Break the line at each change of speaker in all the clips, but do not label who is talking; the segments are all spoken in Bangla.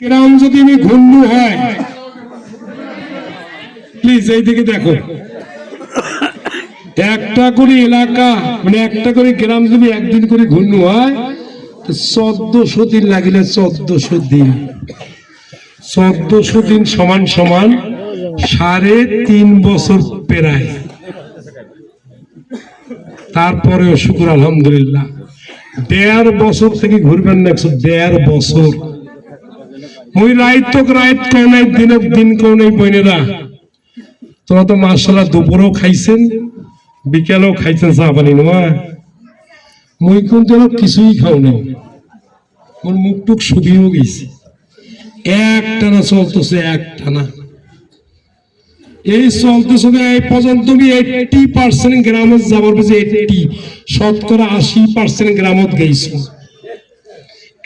গ্রাম যদি আমি ঘূর্ণ হয় প্লিজ এইদিকে দেখো। একটা করে এলাকা মানে একটা করে গ্রাম যদি একদিন করে ঘূর্ণ হয় চোদ্দশো দিন লাগিলে চোদ্দশো দিন। চোদ্দশো দিন সমান সমান সাড়ে তিন বছর পেরায়। তারপরেও শুকুর আলহামদুলিল্লাহ। দেড় বছর থেকে ঘুরবেন না দেড় বছর। ওই রাইত তো রাইত কেউ নাই দিন দিন কেউ নেই বইনেরা। তোরা তো মাসাল্লাহ দুপুরেও খাইছেন বিকেলেও খাইছেন চা পানি নয় মুই কিন্তু কিছুই খাও নাই। মোর মুখ টুক শুকিয়েও গেছে। এক টানা চলতেছে এক টানা এই চলতেছে না, এই পর্যন্ত আমি এইটি পার্সেন্ট গ্রামত যাবার পেয়েছি এইটি শতকরা আশি পার্সেন্ট গ্রামত গেছি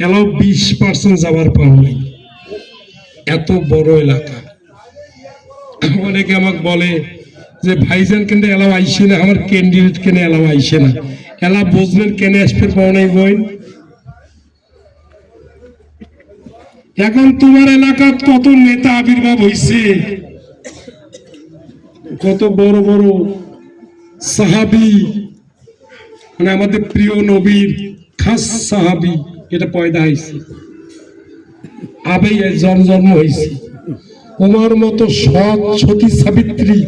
এলো বিশ পার্সেন্ট যাবার পাও নাই। এত বড় এলাকা। অনেকে আমাকে বলে যে, ভাইজান কেন এলাও আইসে না, আমার ক্যান্ডিডেট কেন এলাও আইসে না। এলা বুঝলেন কেন আসবে পাও নাই বই এখন তোমার এলাকার কত নেতা আবির্ভাব হয়েছে কত বড় বড় সাহাবি মানে আমাদের প্রিয় নবীর খাস সাহাবি, এটা পয়দা হয়েছে আবেই জন্ম জন্ম হয়েছে। তোমার মতো সৎ সতী সাবিত্রী,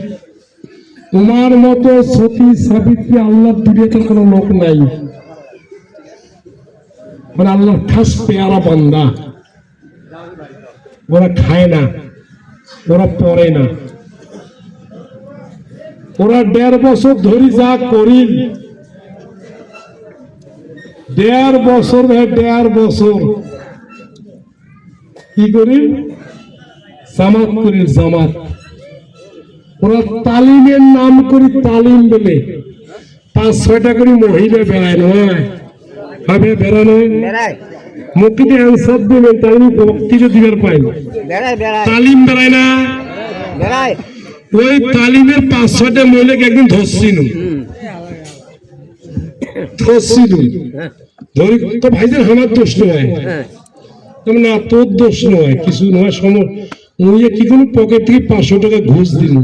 তোমার মতো সতী সাবিত্রী আল্লাহর দুনিয়াতে কোনো লোক নাই। মানে আল্লাহর খাস পেয়ারা বান্দা। ওরা খায় না, ওরা পড়ে না। ওরা দেড় বছর ধরে যা করি দেড় বছর দেড় বছর কি করি? জামাত করি জামাত। ওরা তালিমের নাম করি তালিম বলে। পাঁচ ছয়টা করে মহিলা বেড়ায় নয়। বেড়ানো মুখে অ্যান্সার দেবেন তাই বক্তৃতা দিবার পাই। তালিম বেড়ায় না। ওই তালিমের পাঁচ ছয়টা মহিলাকে একদিন ধরছিল ধরছিল ধরি তো ভাইজান আমার দোষ নয়।
হ্যাঁ।
না তোর দোষ নয়, কিছু নয় সম উনি কি কোনো পকেট থেকে পাঁচশো টাকা ঘুষ দিল।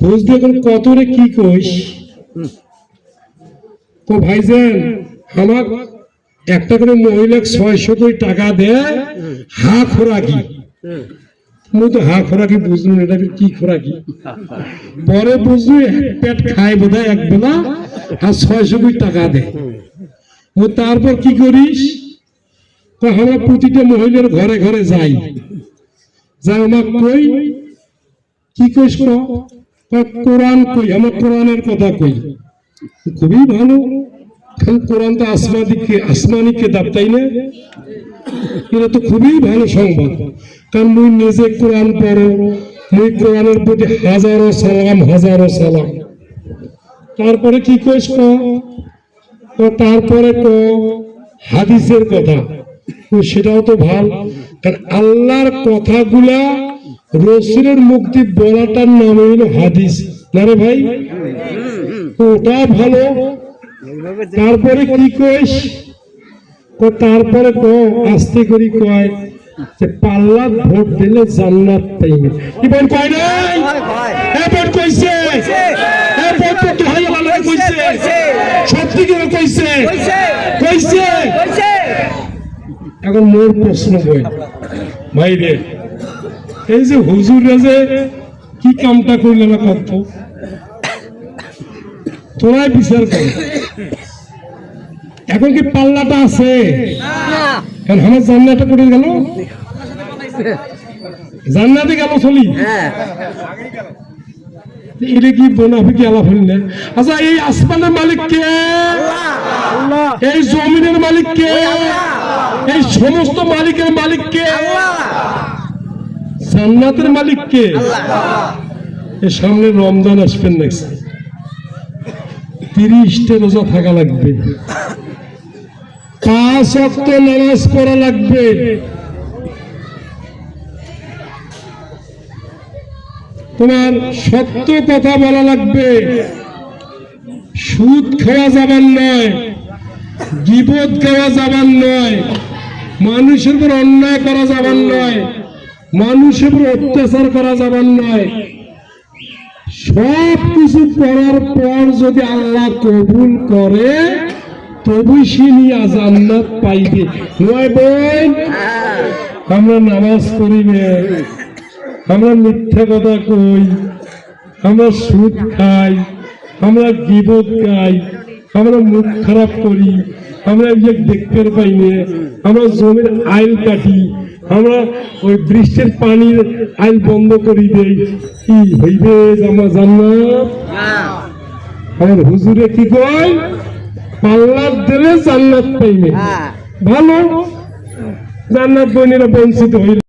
ঘুষ দিয়ে এখন কত রে কি কইস তো ভাইজান, আমার একটা করে মহিলা ছয়শো করে টাকা দেয়, হা খোরাকি। মুই তো হা খোরাকি বুঝলুম এটা কি খোরাকি? পরে বুঝলু এক পেট খায় বোধ হয় এক বেলা, আর ছয়শো কোটি টাকা দেয়। ও তারপর কি করিস? তো প্রতিটা মহিলার ঘরে ঘরে যাই। যাই আমার কই? কি কইস কোরআন কই? আমার কোরআনের কথা কই। খুবই ভালো। কোরআন তো আসমানি আসমানি কেতাব তাই না? এটা তো খুবই ভালো সংবাদ। কারণ মুই নিজে কোরআন পড়ো, মুই কোরআনের প্রতি হাজারো সালাম হাজারো সালাম। তারপরে কি কইস তারপরে ক? হাদিসের কথা। সেটাও তো ভালো। কারণ আল্লাহর কথাগুলা রসুলের মুক্তি বলাটার নাম হইল হাদিস। না রে ভাই? ওটা ভালো। তারপরে কি কইস? তো তারপরে ক আস্তে করি কয় যে পাল্লা ভোট দিলে জান্নাত পাইবে কি বল কয় নাই?
হয়, হয়।
ভোট কইছে? এ ভোট তো তুই ভালো কইছে। সত্যি করে কইছে।
কইছে?
এখন মোর প্রশ্ন বই। ভাই রে এই যে হুজুরে যে কি কামটা করলে না কত তোরাই বিচার কর। এখন কি পাল্লাটা আছে? কারণ আমার জান্নাটা করে গেল? জান্নাতে গেল চলি?
হ্যাঁ।
এটা কি বোনাফিকি আলাপ হইল না? আচ্ছা এই আসমানের মালিক কে? এই জমিনের মালিক কে? এই সমস্ত মালিকের মালিক কে? জান্নাতের মালিক কে? এ সামনে রমজান আসবেন নেক্সট তিরিশটা রোজা থাকা লাগবে। পাঁচ অক্ট নামাজ পড়া লাগবে। তোমার সত্য কথা বলা লাগবে। সুদ খাওয়া যাবার নয় গিবত খাওয়া যাবার নয়, মানুষের উপর অন্যায় করা যাবার নয়, মানুষের উপর অত্যাচার করা যাবার নয়। সব কিছু করার পর যদি আল্লাহ কবুল করে তবু সে নিয়ে জান্নাত পাইবে। নয় বোন, আমরা নামাজ না। আমরা মিথ্যা কথা কই আমরা সুদ খাই আমরা গিবত গাই আমরা মুখ খারাপ করি আমরা যে দেখতে পাই না আমরা জমির আইল কাটি আমরা ওই বৃষ্টির পানির আইল বন্ধ করি দেই। কি হইবে আমার জান্নাত? আমার হুজুরে কি কয়? পাল্লার দিলে জান্নাত পাইবে।
হ্যাঁ।
ভালো? জান্নাত বইনেরা বঞ্চিত হইল।